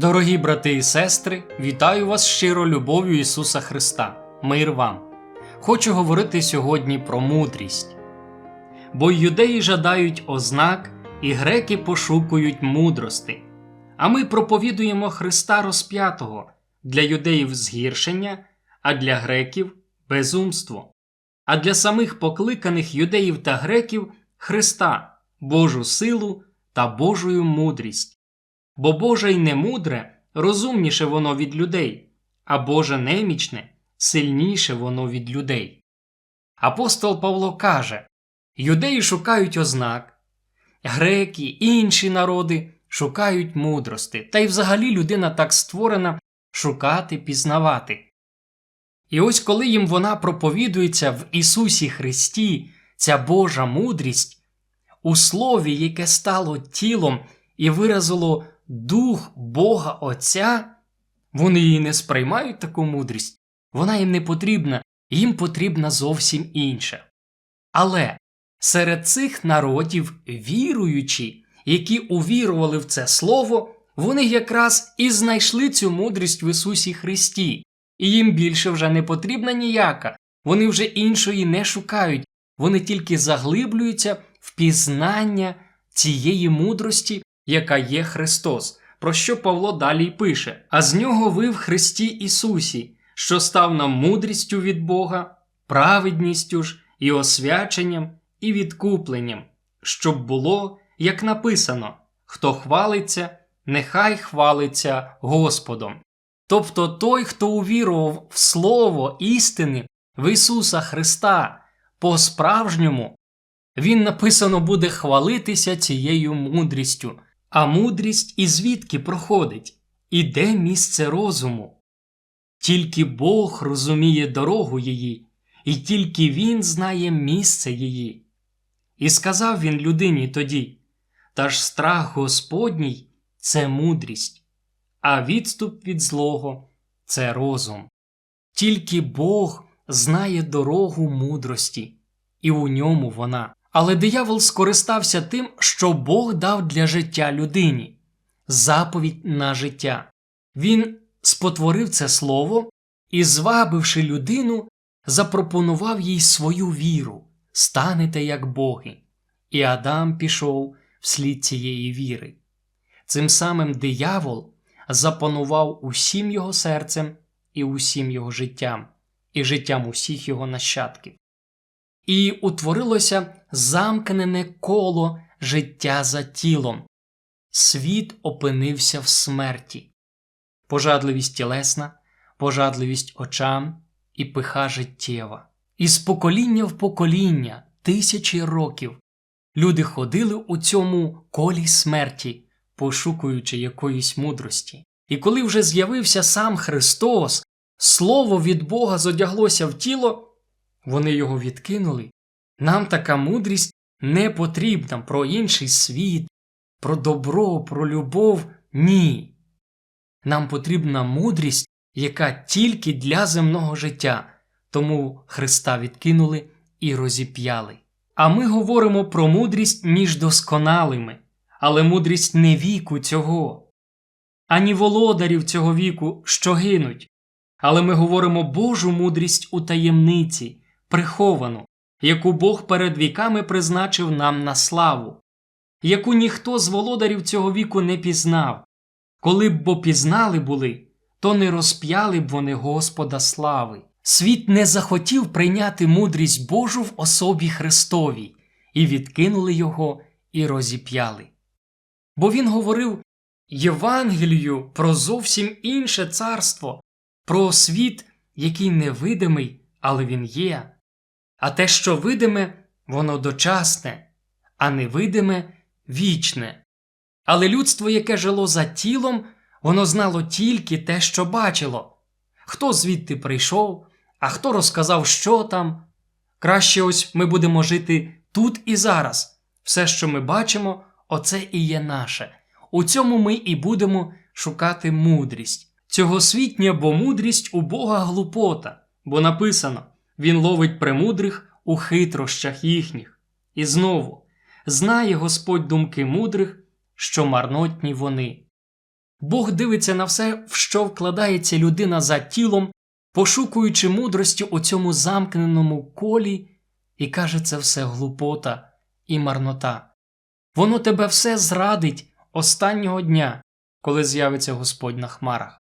Дорогі брати і сестри, вітаю вас щиро любов'ю Ісуса Христа. Мир вам! Хочу говорити сьогодні про мудрість. Бо юдеї жадають ознак, і греки пошукують мудрости. А ми проповідуємо Христа розп'ятого для юдеїв згіршення, а для греків безумство. А для самих покликаних юдеїв та греків Христа, Божу силу та Божою мудрість. Бо Боже й немудре розумніше воно від людей, а Боже немічне сильніше воно від людей. Апостол Павло каже Юдеї шукають ознак, греки і інші народи шукають мудрости, та й взагалі людина так створена шукати, пізнавати. І ось коли їм вона проповідується в Ісусі Христі, ця Божа мудрість, у слові, яке стало тілом і виразило дух Бога Отця, вони її не сприймають таку мудрість, вона їм не потрібна, їм потрібна зовсім інша. Але серед цих народів віруючі, які увірували в це слово, вони якраз і знайшли цю мудрість в Ісусі Христі, і їм більше вже не потрібна ніяка, вони вже іншої не шукають, вони тільки заглиблюються в пізнання цієї мудрості, яка є Христос, про що Павло далі пише: А з нього ви в Христі Ісусі, що став нам мудрістю від Бога, праведністю ж і освяченням, і відкупленням, щоб було, як написано: хто хвалиться, нехай хвалиться Господом. Тобто той, хто увірував в Слово істини в Ісуса Христа по-справжньому, він написано буде хвалитися цією мудрістю. А мудрість і звідки проходить? І де місце розуму? Тільки Бог розуміє дорогу її, і тільки Він знає місце її. І сказав він людині тоді Та ж страх Господній це мудрість, а відступ від злого це розум. Тільки Бог знає дорогу мудрості, і у ньому вона. Але диявол скористався тим, що Бог дав для життя людині заповідь на життя. Він спотворив це слово і, звабивши людину, запропонував їй свою віру станете як боги. І Адам пішов вслід цієї віри. Цим самим диявол запанував усім його серцем і усім його життям, і життям усіх його нащадків і утворилося замкнене коло життя за тілом. Світ опинився в смерті, пожадливість тілесна, пожадливість очам і пиха життєва. І з покоління в покоління, тисячі років, люди ходили у цьому колі смерті, пошукуючи якоїсь мудрості. І коли вже з'явився сам Христос, Слово від Бога зодяглося в тіло, вони його відкинули. Нам така мудрість не потрібна про інший світ, про добро, про любов ні. Нам потрібна мудрість, яка тільки для земного життя, тому Христа відкинули і розіп'яли. А ми говоримо про мудрість між досконалими, але мудрість не віку цього, ані володарів цього віку, що гинуть. Але ми говоримо Божу мудрість у таємниці приховану, яку Бог перед віками призначив нам на славу, яку ніхто з володарів цього віку не пізнав. Коли б бо пізнали були, то не розп'яли б вони Господа слави. Світ не захотів прийняти мудрість Божу в особі Христовій, і відкинули його і розіп'яли. Бо він говорив Євангелію про зовсім інше царство, про світ, який невидимий, але він є. А те, що видиме, воно дочасне, а невидиме вічне. Але людство, яке жило за тілом, воно знало тільки те, що бачило. Хто звідти прийшов, а хто розказав, що там. Краще ось ми будемо жити тут і зараз. Все, що ми бачимо, оце і є наше. У цьому ми і будемо шукати мудрість. Цьогосвітня, бо мудрість у Бога глупота, бо написано Він ловить премудрих у хитрощах їхніх. І знову знає Господь думки мудрих, що марнотні вони. Бог дивиться на все, в що вкладається людина за тілом, пошукуючи мудрості у цьому замкненому колі, і каже, це все глупота і марнота. Воно тебе все зрадить останнього дня, коли з'явиться Господь на хмарах.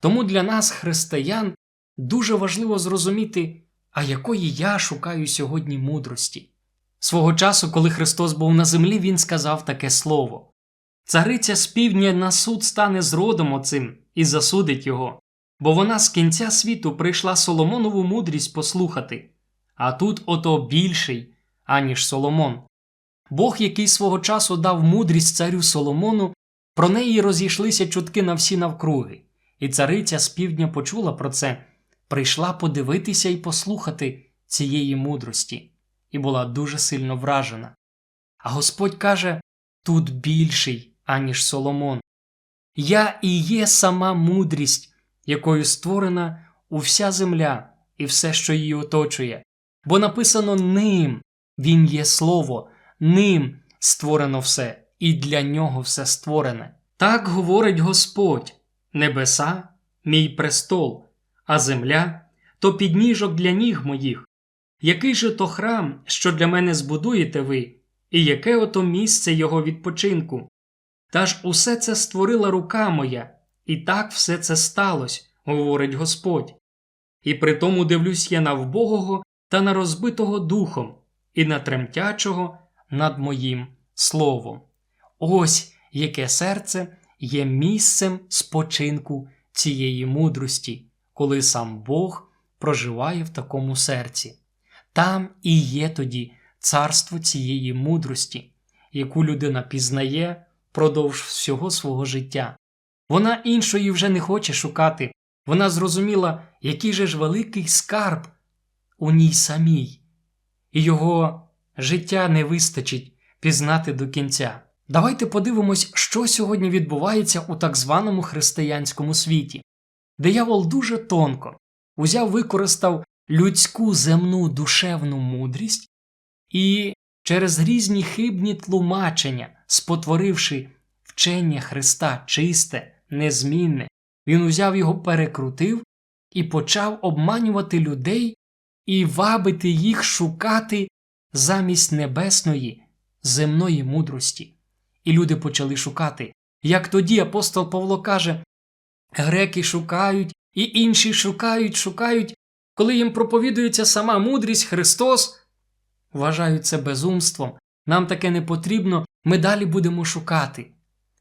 Тому для нас, християн, дуже важливо зрозуміти, а якої я шукаю сьогодні мудрості. Свого часу, коли Христос був на землі, Він сказав таке слово Цариця з півдня на суд стане з родом оцим і засудить його, бо вона з кінця світу прийшла Соломонову мудрість послухати, а тут ото більший, аніж Соломон. Бог, який свого часу дав мудрість царю Соломону, про неї розійшлися чутки на всі навкруги, і цариця з півдня почула про це, прийшла подивитися і послухати цієї мудрості, і була дуже сильно вражена. А Господь каже тут більший, аніж Соломон. Я і є сама мудрість, якою створена уся земля і все, що її оточує, бо написано ним він є слово, ним створено все, і для нього все створене. Так говорить Господь небеса, мій престол, а земля то підніжок для ніг моїх. Який же то храм, що для мене збудуєте ви, і яке ото місце його відпочинку? Та ж усе це створила рука моя, і так все це сталося, говорить Господь. І при тому дивлюсь я на вбогого та на розбитого духом, і на тремтячого над моїм словом. Ось яке серце є місцем спочинку цієї мудрості, коли сам Бог проживає в такому серці. Там і є тоді царство цієї мудрості, яку людина пізнає продовж всього свого життя. Вона іншої вже не хоче шукати, вона зрозуміла, який же ж великий скарб у ній самій, і його життя не вистачить пізнати до кінця. Давайте подивимось, що сьогодні відбувається у так званому християнському світі. Диявол дуже тонко узяв, використав людську земну душевну мудрість і через різні хибні тлумачення, спотворивши вчення Христа чисте, незмінне, він узяв його, перекрутив і почав обманювати людей і вабити їх шукати замість небесної, земної мудрості. І люди почали шукати. Як тоді апостол Павло каже греки шукають, і інші шукають, шукають, коли їм проповідується сама мудрість Христос, вважають це безумством, нам таке не потрібно, ми далі будемо шукати.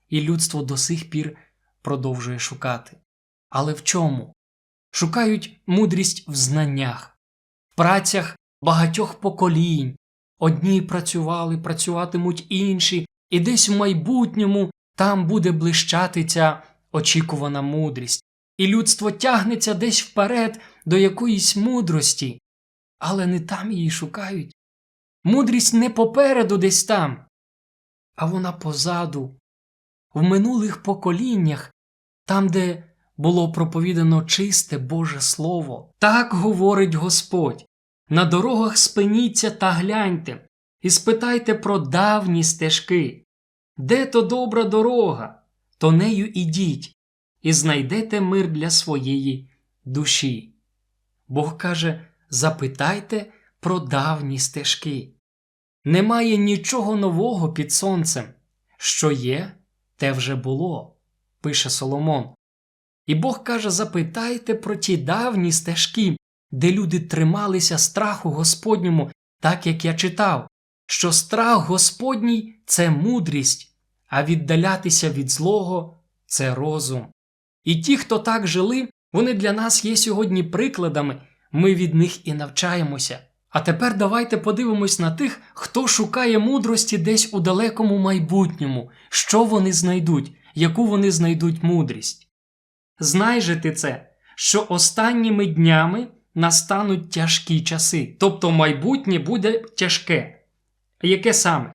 І людство до сих пір продовжує шукати. Але в чому? Шукають мудрість в знаннях, в працях багатьох поколінь. Одні працювали, працюватимуть інші, і десь в майбутньому там буде блищати ця очікувана мудрість, і людство тягнеться десь вперед до якоїсь мудрості, але не там її шукають. Мудрість не попереду десь там, а вона позаду, в минулих поколіннях, там, де було проповідано чисте Боже Слово. Так говорить Господь. На дорогах спиніться та гляньте, і спитайте про давні стежки. Де то добра дорога, то нею ідіть, і знайдете мир для своєї душі. Бог каже: запитайте про давні стежки. Немає нічого нового під сонцем. Що є, те вже було, пише Соломон. І Бог каже: запитайте про ті давні стежки, де люди трималися страху Господньому, так як я читав, що страх Господній це мудрість, а віддалятися від злого це розум. І ті, хто так жили, вони для нас є сьогодні прикладами, ми від них і навчаємося. А тепер давайте подивимось на тих, хто шукає мудрості десь у далекому майбутньому, що вони знайдуть, яку вони знайдуть мудрість. Знай же ти це, що останніми днями настануть тяжкі часи, тобто майбутнє буде тяжке. Яке саме?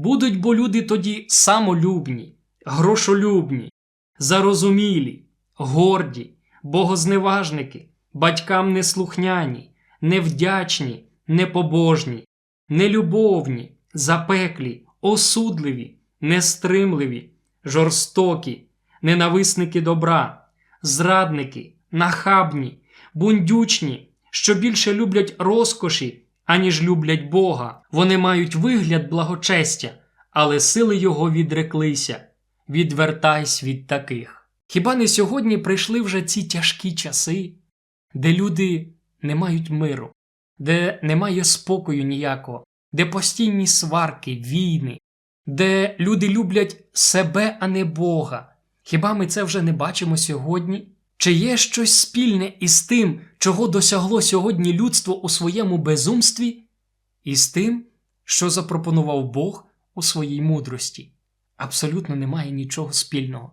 Будуть бо люди тоді самолюбні, грошолюбні, зарозумілі, горді, богозневажники, батькам неслухняні, невдячні, непобожні, нелюбовні, запеклі, осудливі, нестримливі, жорстокі, ненависники добра, зрадники, нахабні, бундючні, що більше люблять розкоші, аніж люблять Бога. Вони мають вигляд благочестя, але сили його відреклися. Відвертайся від таких. Хіба не сьогодні прийшли вже ці тяжкі часи, де люди не мають миру, де немає спокою ніякого, де постійні сварки, війни, де люди люблять себе, а не Бога. Хіба ми це вже не бачимо сьогодні? Чи є щось спільне із тим, чого досягло сьогодні людство у своєму безумстві, і з тим, що запропонував Бог у своїй мудрості? Абсолютно немає нічого спільного.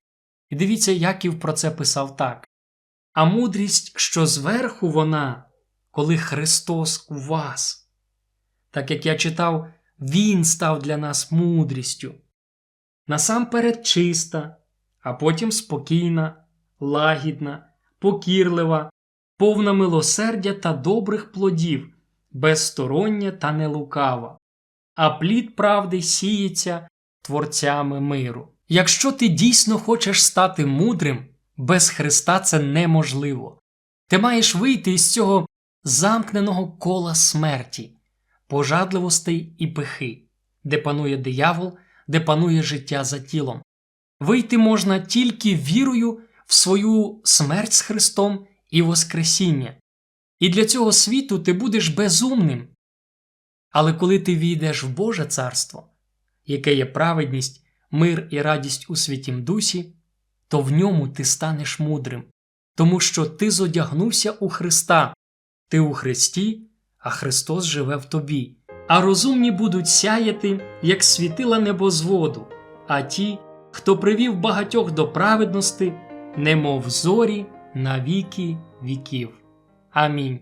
І дивіться, Яків про це писав так. А мудрість, що зверху вона, коли Христос у вас. Так як я читав, Він став для нас мудрістю. Насамперед чиста, а потім спокійна, лагідна, покірлива, повна милосердя та добрих плодів, безстороння та нелукава, а плід правди сіється творцями миру. Якщо ти дійсно хочеш стати мудрим, без Христа це неможливо. Ти маєш вийти із цього замкненого кола смерті, пожадливостей і пихи, де панує диявол, де панує життя за тілом. Вийти можна тільки вірою в свою смерть з Христом і Воскресіння. І для цього світу ти будеш безумним. Але коли ти війдеш в Боже царство, яке є праведність, мир і радість у святім дусі, то в ньому ти станеш мудрим, тому що ти зодягнувся у Христа, ти у Христі, а Христос живе в тобі. А розумні будуть сяяти, як світила небозводу, а ті, хто привів багатьох до праведності, немов зорі на віки віків. Амінь.